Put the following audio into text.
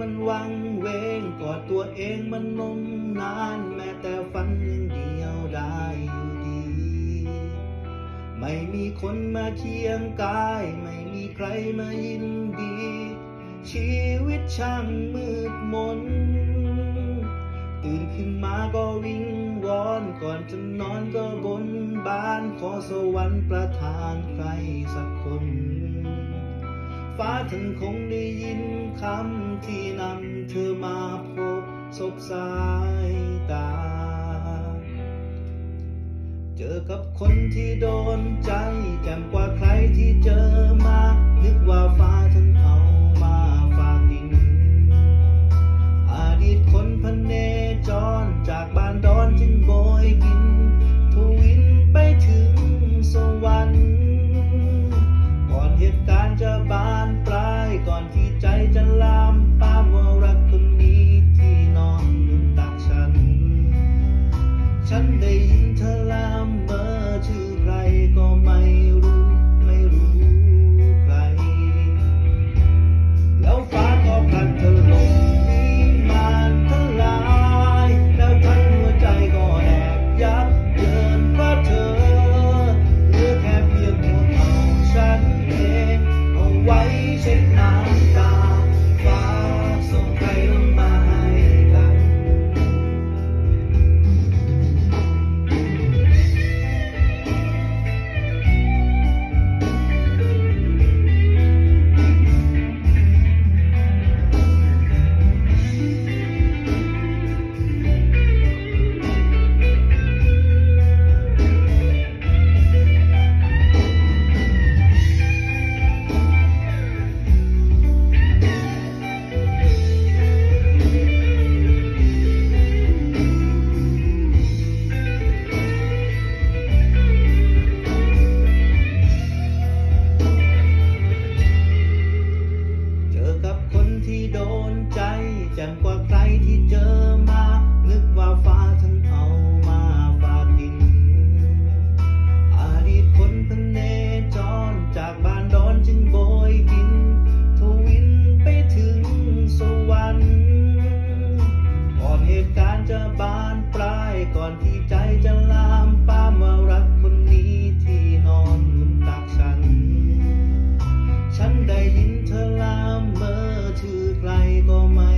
มันวังเวงกอดตัวเองมันนมนาน แม้แต่ฝันยังเดียวได้อยู่ดี ไม่มีคนมาเคียงกาย ไม่มีใครมายินดี ชีวิตช่างมืดมน ตื่นขึ้นมาก็วิงวอนก่อนจะนอนก็บนบาน ขอสวรรค์ประทานใครสักคน ฟ้าท่านคงได้ยินคำที่นำเธอมาพบศพสายตา เจอกับคนที่โดนใจแจ่มกว่าใครที่เจอมา นึกว่าฟ้าท่านเอามาฝากดิน อดีตคนพเนจรจากบ้านดอนจึงโบยบิน จะบานปลายก่อนที่ใจจะลามป้ามารักคนนี้ที่นอนมุนตักฉัน ฉันได้ยินเธอลามเมื่อชื่อใครก็มา